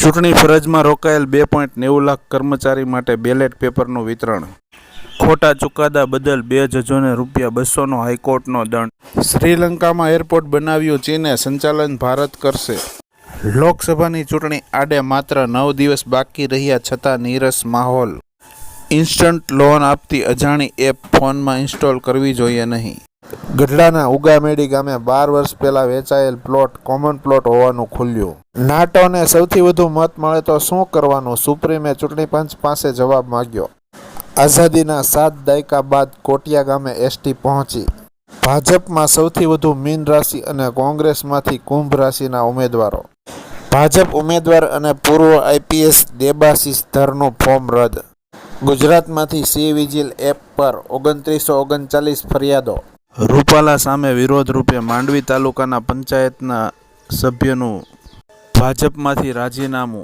ચૂંટણી ફરજમાં રોકાયેલ બે પોઈન્ટ નેવું લાખ કર્મચારી માટે બેલેટ પેપરનું વિતરણ. ખોટા ચુકાદા બદલ બે જજોને રૂપિયા બસોનો હાઈકોર્ટનો દંડ. શ્રીલંકામાં એરપોર્ટ બનાવ્યું ચીને સંચાલન ભારત કરશે. લોકસભાની ચૂંટણી આડે માત્ર નવ દિવસ બાકી રહ્યા છતાં નીરસ માહોલ. ઇન્સ્ટન્ટ લોન આપતી અજાણી એપ ફોનમાં ઇન્સ્ટોલ કરવી જોઈએ નહીં. ગઢડાના ઉગામેડી ગામે બાર વર્ષ પહેલા વેચાયેલ પ્લોટ કોમન પ્લોટ હોવાનું ખુલ્યું. નાટોને સૌથી વધુ મત મળે તો શું કરવાનું? સુપ્રીમે ચૂંટણી પંચ પાસે જવાબ માંગ્યો. આઝાદીના સાત દાયકા બાદ કોટિયા ગામે એસટી પહોંચી. ભાજપમાં સૌથી વધુ મીન રાશિ અને કોંગ્રેસમાંથી કુંભ રાશિના ઉમેદવારો. ભાજપ ઉમેદવાર અને પૂર્વ આઈપીએસ દેબાશીષ ધરનું ફોર્મ રદ. ગુજરાતમાંથી સી વિજિલ એપ પર ઓગણત્રીસો ઓગણચાલીસ ફરિયાદો. રૂપાલા સામે વિરોધ રૂપે માંડવી તાલુકાના પંચાયતના સભ્યનું ભાજપમાંથી રાજીનામું